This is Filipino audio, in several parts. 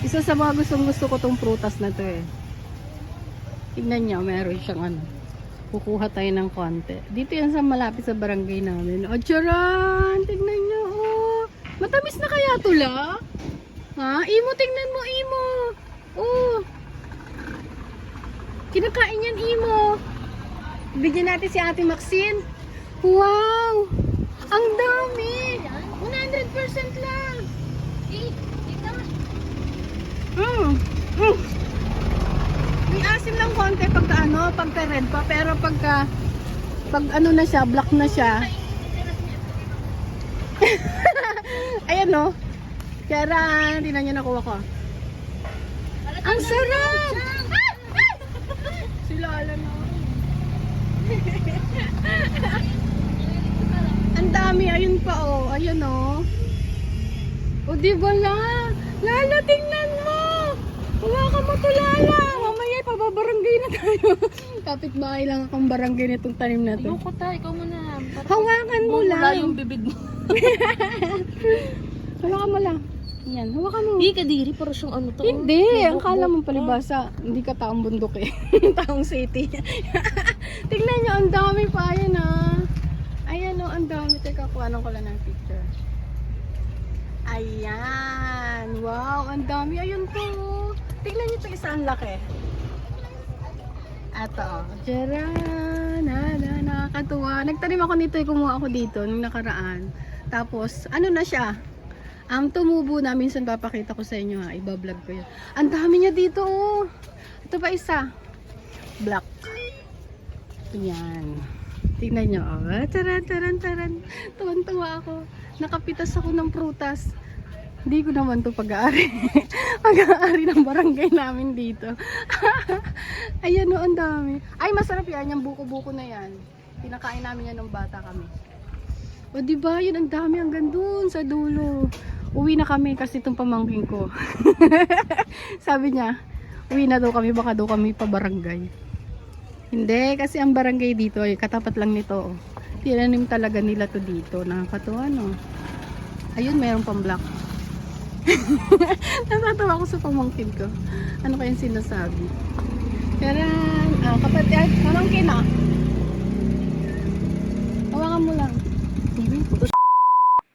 Isa sa mga gustong gusto ko tong prutas na to eh. Tignan niyo, meron siyang ano. Kukuha tayo ng konti. Dito yan sa malapit sa barangay namin. O, charan! Tignan niyo, oh. Matamis na kaya to la? Ha? Imo, tignan mo, Imo. Oh. Kinakain yan, Imo. Bigyan natin si Ate Maxine. Wow! Ang dami! 100% lang! Mm. Mm. May asim lang konti pagka ano, pagka red pa, pero pagka pag ano na siya, black na siya. Ayan no. Kaya tingnan niyo nakuha ko. Ang sarap! Na. Ang dami, ayun pa oh. Ayun oh. O di ba la? Lala, tingnan mo! Wala ka matulala! Mamaya pababarangay na tayo. Kapit bahay lang akong barangay nitong tanim na to. Ayoko ta, ikaw muna. Hawakan mo lang. yung bibig mo. Hawakan mo lang. Yan, hawakan mo. Hindi ka diri, pero siyang ano to. Hindi, May ang kala bukbuk mong palibasa. Hindi ka taong bundok eh. taong city. Tingnan nyo, ang dami pa. Ayan ah. Ayan oh, ang dami. Teka, kuhanan ko lang ng picture. Ayan. Wow, ang dami. Ayun po. Tingnan nyo ito isa ang laki. Ato. oh. Jaran. Hala, nakakatuwa. Nagtanim ako nito. eh, Kumuha ako dito nung nakaraan. Tapos, ano na siya? Ang tumubo na, minsan papakita ko sa inyo ha, ibablog ko yun. Ang dami niya dito oh. Ito pa isa. Black. Yan. Tingnan nyo. Oh. Taran, taran, taran. Tuwan-tuwa ako. Nakapitas ako ng prutas. Hindi ko naman to pag-aari. pag-aari ng barangay namin dito. Ayan ang dami. Ay, masarap yan. Yung buko-buko na yan. Pinakain namin yan nung bata kami. O di ba yun ang dami hanggang dun sa dulo. Uwi na kami kasi itong pamangking ko. Sabi niya, uwi na daw kami baka daw kami pa barangay. Hindi kasi ang barangay dito ay katapat lang nito. oh. Tinanim talaga nila to dito. Nakakatuwa no. Ayun, meron pang black. Natatawa ko sa pamangkin ko. Ano kayang sinasabi? Karan, ah, kapatid, pamangkin ah. Hawakan mo lang.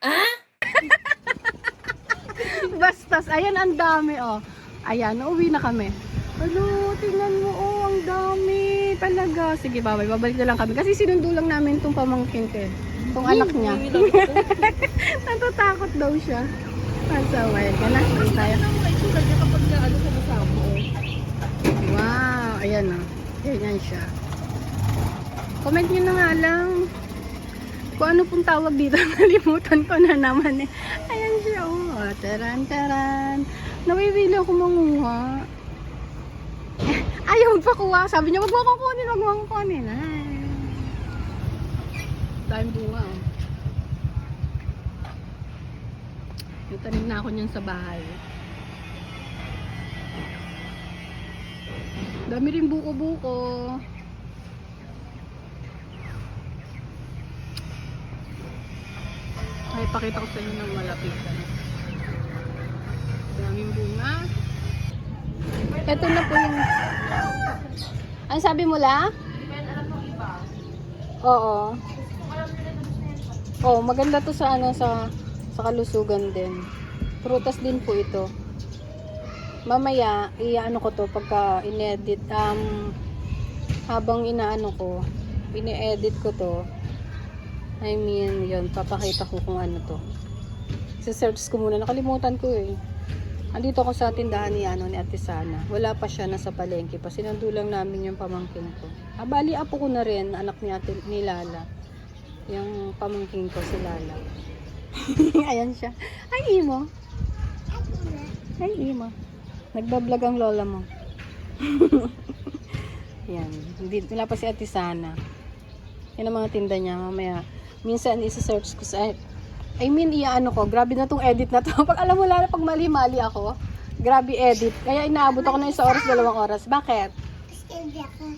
Bastos. Ayan, ang dami, oh. Ayan, uuwi na kami. Ano, tingnan mo, oh, ang dami. Talaga. Sige, babay, babalik na lang kami. Kasi sinundo lang namin itong pamangkin ko, eh. Itong anak niya. Natatakot daw siya. Nasa wild ka na. Hindi tayo. ano sa masamo. Wow, ayan oh. Ganyan siya. Comment nyo na nga lang kung ano pong tawag dito. Nalimutan ko na naman eh. Ayan siya oh. oh taran, taran. Nawibili ako manguha. Ayaw magpakuha. Sabi niya, wag mo akong kunin, wag mo akong kunin. Ay. Dahil bunga oh. May tanim na ako niyan sa bahay. Dami rin buko-buko. Ay, pakita ko sa inyo ng malapitan. Daming bunga. Ito na po yung... Ano sabi mo la? Oo. Oh, maganda to sa ano sa sa kalusugan din. Prutas din po ito. Mamaya, i-ano ko to pagka inedit um habang inaano ko, ine-edit ko to. I mean, yun, papakita ko kung ano to. Sa-search ko muna, nakalimutan ko eh. Andito ako sa tindahan ni ano ni Ate Sana. Wala pa siya nasa palengke pa. Sinundo lang namin yung pamangking ko. Ah, bali apo ko na rin, anak ni Ate ni Lala. Yung pamangking ko si Lala. Ayan siya. Ay, Imo. Ay, Imo. Nagbablog ang lola mo. Yan. Hindi, wala pa si Ate Sana. Yan ang mga tinda niya. Mamaya, minsan isa-search ko sa... I mean, iyaano ko. Grabe na tong edit na to. pag alam mo lalo, pag mali-mali ako, grabe edit. Kaya inaabot ako na isang oras, dalawang oras. Bakit?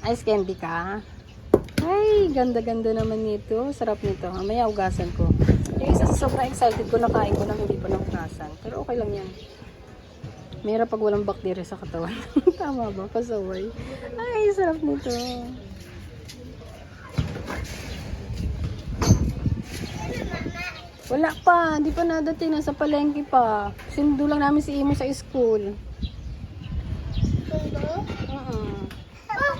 Ice candy ka? Ay, ganda-ganda naman nito. Sarap nito. Mamaya ugasan ko. Isa sa sobrang excited ko, nakain ko na hindi pa nahugasan. Pero okay lang yan. Mahirap pag walang bakterya sa katawan. Tama ba? Pasaway. Ay, sarap nito. Wala pa. Hindi pa nadating. Nasa palengke pa. Sinundo lang namin si Imo sa school. Tundo? Uh-uh. Ah!